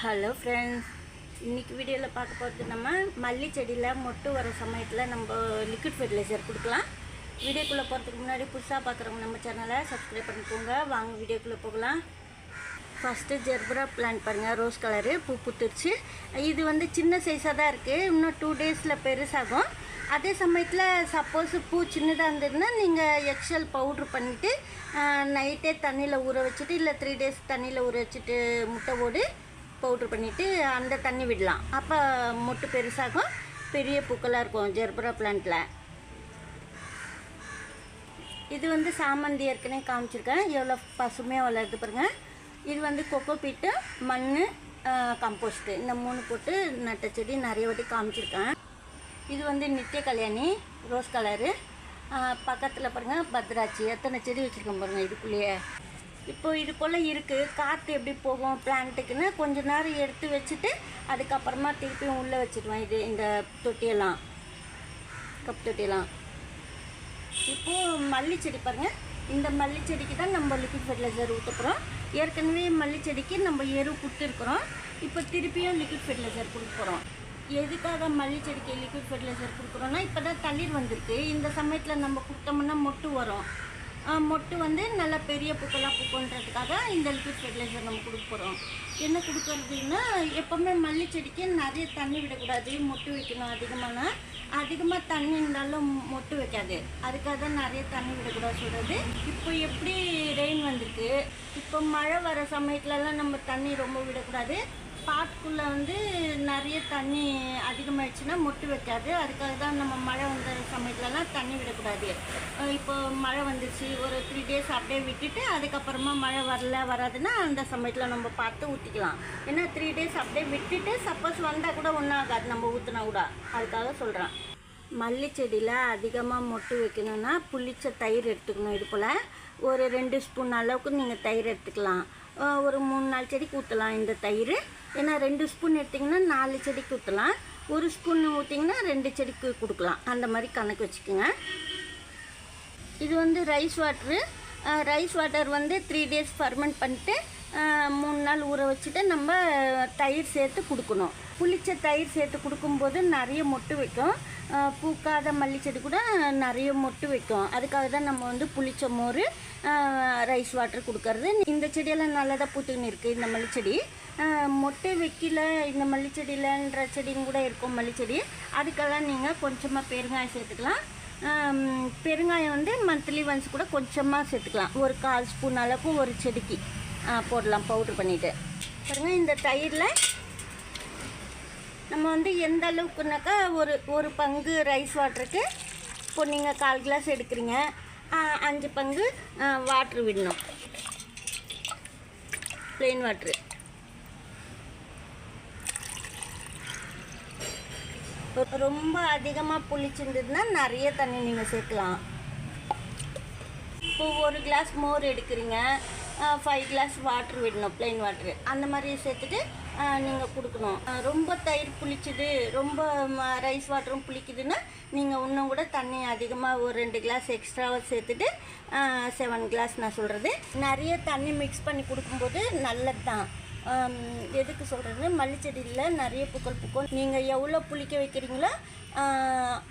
Hello friends இன்னைக்கு வீடியோவில் பார்க்க போகிறது நம்ம மல்லி செடியில் மொட்டு வர சமயத்தில் நம்ம லிக்விட் ஃபெர்டிலைசர் கொடுக்கலாம். வீடியோக்குள்ளே போகிறதுக்கு முன்னாடி புதுசாக பார்க்குறவங்க நம்ம சேனலை சப்ஸ்கிரைப் பண்ணிக்கோங்க. வாங்க வீடியோக்குள்ளே போகலாம். ஃபஸ்ட்டு ஜெர்பரா பிளான்ட் பாருங்கள் ரோஸ் கலரு பூ புத்துருச்சு. இது வந்து சின்ன சைஸாக தான் இருக்குது இன்னும் டூ டேஸில் பெருசாகும். அதே சமயத்தில் சப்போஸ் பூ சின்னதாக இருந்ததுன்னா நீங்கள் எக்ஸல் பவுட்ரு பண்ணிவிட்டு நைட்டே தண்ணியில் ஊற வச்சுட்டு இல்லை த்ரீ டேஸ் தண்ணியில் ஊற வச்சுட்டு முட்டை ஓடு பவுட்ரு பண்ணிவிட்டு அந்த தண்ணி விடலாம். அப்போ மொட்டு பெருசாகும். பெரிய பூக்களாக இருக்கும் ஜெர்பரா பிளான்ட்டில் இது வந்து சாமந்தி ஏற்கனவே காமிச்சிருக்கேன். எவ்வளோ பசுமையாக வளருது பாருங்கள் இது வந்து கொக்கோ பீட்டு மண் கம்போஸ்ட்டு இந்த மூணு போட்டு நட்ட செடி நிறைய வாட்டி காமிச்சிருக்கேன். இது வந்து நித்திய கல்யாணி ரோஸ் கலரு பக்கத்தில் பாருங்கள் பத்ராட்சி. எத்தனை செடி வச்சுருக்கோம் பாருங்கள் இதுக்குள்ளேயே. இப்போ இது போல் இருக்குது காற்று எப்படி போகும் பிளான்ட்டுக்குன்னு கொஞ்ச நேரம் எடுத்து வச்சுட்டு அதுக்கப்புறமா திருப்பியும் உள்ளே வச்சுடுவேன் இது இந்த தொட்டியெல்லாம். கப் தொட்டியெல்லாம். இப்போது மல்லி செடி பாருங்கள் இந்த மல்லி செடிக்கு தான் நம்ம லிக்விட் ஃபெர்டிலைசர் ஊற்ற ஏற்கனவே மல்லி செடிக்கு நம்ம எரு கொடுத்துருக்குறோம் இப்போ திருப்பியும் லிக்விட் ஃபெர்டிலைசர் கொடுக்க போகிறோம் எதுக்காக மல்லி செடிக்கு லிக்விட் ஃபெர்டிலைசர் கொடுக்குறோன்னா இப்போ தான் தண்ணீர் வந்திருக்கு. இந்த சமயத்தில் நம்ம கொடுத்தோம்னா மொட்டு வரும். மொட்டு வந்து நல்ல பெரிய பூக்களாக பூக்கன்றதுக்காக இந்த லிக்விட் ஃபெர்டிலைசர் நம்ம கொடுக்க போகிறோம் என்ன கொடுக்குறதுன்னா எப்போவுமே மல்லி செடிக்கு நிறைய தண்ணி விடக்கூடாது. மொட்டு வைக்கணும் அதிகமான. அதிகமாக தண்ணி இருந்தாலும் மொட்டு வைக்காது. அதுக்காக தான் நிறைய தண்ணி விடக்கூடாது சொல்கிறது இப்போ எப்படி ரெயின் வந்திருக்கு? இப்போ மழை வர சமயத்துலலாம் நம்ம தண்ணி ரொம்ப விடக்கூடாது. பாட்டுக்குள்ளே வந்து நிறைய தண்ணி அதிகமாகிடுச்சுன்னா மொட்டு வைக்காது. அதுக்காக தான் நம்ம மழை வந்த சமயத்துலலாம் தண்ணி விடக்கூடாது. இப்போ மழை வந்துச்சு ஒரு த்ரீ டேஸ் அப்படியே விட்டுட்டு அதுக்கப்புறமா மழை வரல வராதுன்னா அந்த சமயத்தில் நம்ம பார்த்து ஊற்றிக்கலாம் ஏன்னா த்ரீ டேஸ் அப்படியே விட்டுட்டு சப்போஸ் வந்தால் கூட ஒன்றும் ஆகாது. நம்ம ஊற்றினா கூட. அதுக்காக சொல்கிறேன் மல்லி செடியில் அதிகமாக மொட்டு வைக்கணும்னா புளிச்ச தயிர் எடுத்துக்கணும். இது போல் ஒரு ரெண்டு ஸ்பூன் அளவுக்கு நீங்கள் தயிர் எடுத்துக்கலாம். ஒரு மூணு நாலு செடிக்கு ஊற்றலாம் இந்த தயிர். ஏன்னா ரெண்டு ஸ்பூன் எடுத்திங்கன்னா நாலு செடிக்கு ஊற்றலாம் ஒரு ஸ்பூன் ஊற்றிங்கன்னா ரெண்டு செடிக்கு கொடுக்கலாம். அந்த மாதிரி கணக்கு வச்சுக்கோங்க. இது வந்து ரைஸ் வாட்ரு. ரைஸ் வாட்டர் வந்து த்ரீ டேஸ் ஃபர்மெண்ட் பண்ணிட்டு மூணு நாள் ஊற வச்சுட்டு நம்ம தயிர் சேர்த்து கொடுக்கணும். புளித்த தயிர் சேர்த்து கொடுக்கும்போது நிறைய மொட்டு வைக்கும். பூக்காத மல்லி செடி கூட நிறைய மொட்டு வைக்கும். அதுக்காக தான் நம்ம வந்து புளிச்ச மோர் ரைஸ் வாட்டர் கொடுக்கறது. இந்த செடியெல்லாம் நல்லா தான் பூத்துக்கின்னு இருக்குது இந்த மல்லி செடி மொட்டை வைக்கல இந்த மல்லி செடியிலன்ற செடியும் கூட இருக்கும் மல்லி செடி அதுக்கெல்லாம் நீங்கள் கொஞ்சமாக பெருங்காயம் சேர்த்துக்கலாம். பெருங்காயம் வந்து மந்த்லி ஒன்ஸ் கூட கொஞ்சமாக சேர்த்துக்கலாம். ஒரு கால் ஸ்பூன் அளவுக்கு ஒரு செடிக்கு. போடலாம் பவுட்ரு பண்ணிவிட்டு பாருங்கள் இந்த தயிரில் நம்ம வந்து எந்த அளவுக்குனாக்கா ஒரு ஒரு பங்கு ரைஸ் வாட்டருக்கு இப்போ நீங்கள் கால் கிளாஸ் எடுக்கிறீங்க. அஞ்சு பங்கு வாட்ரு விடணும். ப்ளெயின் வாட்ரு ரொம்ப அதிகமாக புளிச்சிருந்ததுன்னா நிறைய தண்ணி நீங்கள் சேர்க்கலாம். இப்போ ஒரு கிளாஸ் மோர் எடுக்கிறீங்க. ஃபைவ் கிளாஸ் வாட்ரு விடணும் ப்ளைன் வாட்ரு அந்த மாதிரி சேர்த்துட்டு நீங்கள் கொடுக்கணும். ரொம்ப தயிர் புளிச்சுது ரொம்ப ரைஸ் வாட்டரும் புளிக்குதுன்னா நீங்கள் இன்னும் கூட தண்ணி அதிகமாக ஒரு ரெண்டு கிளாஸ் எக்ஸ்ட்ராவாக சேர்த்துட்டு செவன் கிளாஸ் நான் சொல்கிறது நிறைய தண்ணி மிக்ஸ் பண்ணி கொடுக்கும்போது நல்லது தான் எதுக்கு சொல்கிறது மல்லிச்செடியில் நிறைய பூக்கள் பூக்கும். நீங்கள் எவ்வளோ புளிக்க வைக்கிறீங்களோ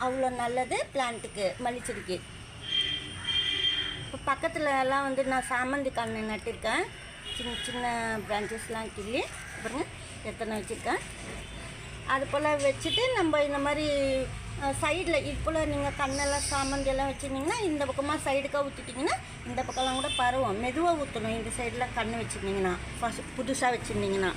அவ்வளோ நல்லது பிளான்ட்டுக்கு மல்லிச்செடிக்கு. இப்போ பக்கத்தில் எல்லாம் வந்து நான் சாமந்தி கன்று நட்டிருக்கேன். சின்ன சின்ன பிரான்ச்சஸ்லாம் கிள்ளி அப்புறம் எத்தனை வச்சுருக்கேன். அது போல் வச்சுட்டு நம்ம இந்த மாதிரி சைடில் இது போல் நீங்கள் கண்ணெல்லாம் சாமந்தி எல்லாம் வச்சுருந்தீங்கன்னா இந்த பக்கமாக சைடுக்காக ஊற்றிட்டிங்கன்னா இந்த பக்கம்லாம் கூட பரவும். மெதுவாக ஊற்றணும் இந்த சைடில் கண் வச்சுருந்தீங்கன்னா ஃபஸ்ட் புதுசாக வச்சுருந்தீங்கன்னா.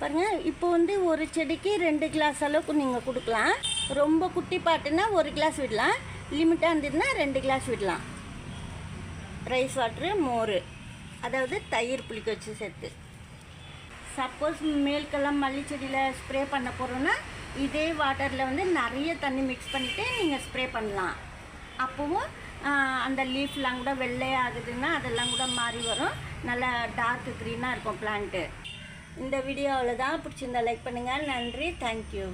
பாருங்கள் இப்போ வந்து ஒரு செடிக்கு ரெண்டு கிளாஸ் அளவுக்கு நீங்கள் கொடுக்கலாம். ரொம்ப குட்டி பாட்டுன்னா ஒரு கிளாஸ் விடலாம். லிமிட்டாக இருந்ததுன்னா ரெண்டு கிளாஸ் விடலாம். ரைஸ் வாட்ரு மோர். அதாவது தயிர் புளிக்க வச்சு சேர்த்து சப்போஸ் மேல்கெல்லாம் மல்லி செடியில் ஸ்ப்ரே பண்ண போகிறோன்னா இதே வாட்டரில் வந்து நிறைய தண்ணி மிக்ஸ் பண்ணிவிட்டு நீங்கள் ஸ்ப்ரே பண்ணலாம். அப்போவும் அந்த லீஃப்லாம் கூட வெள்ளையாகுதுன்னா அதெல்லாம் கூட மாறி வரும். நல்லா டார்க் க்ரீனாக இருக்கும் பிளான்ட்டு இந்த வீடியோ அவ்வளோதான் பிடிச்சிருந்தா லைக் பண்ணுங்கள் நன்றி. தேங்க்யூ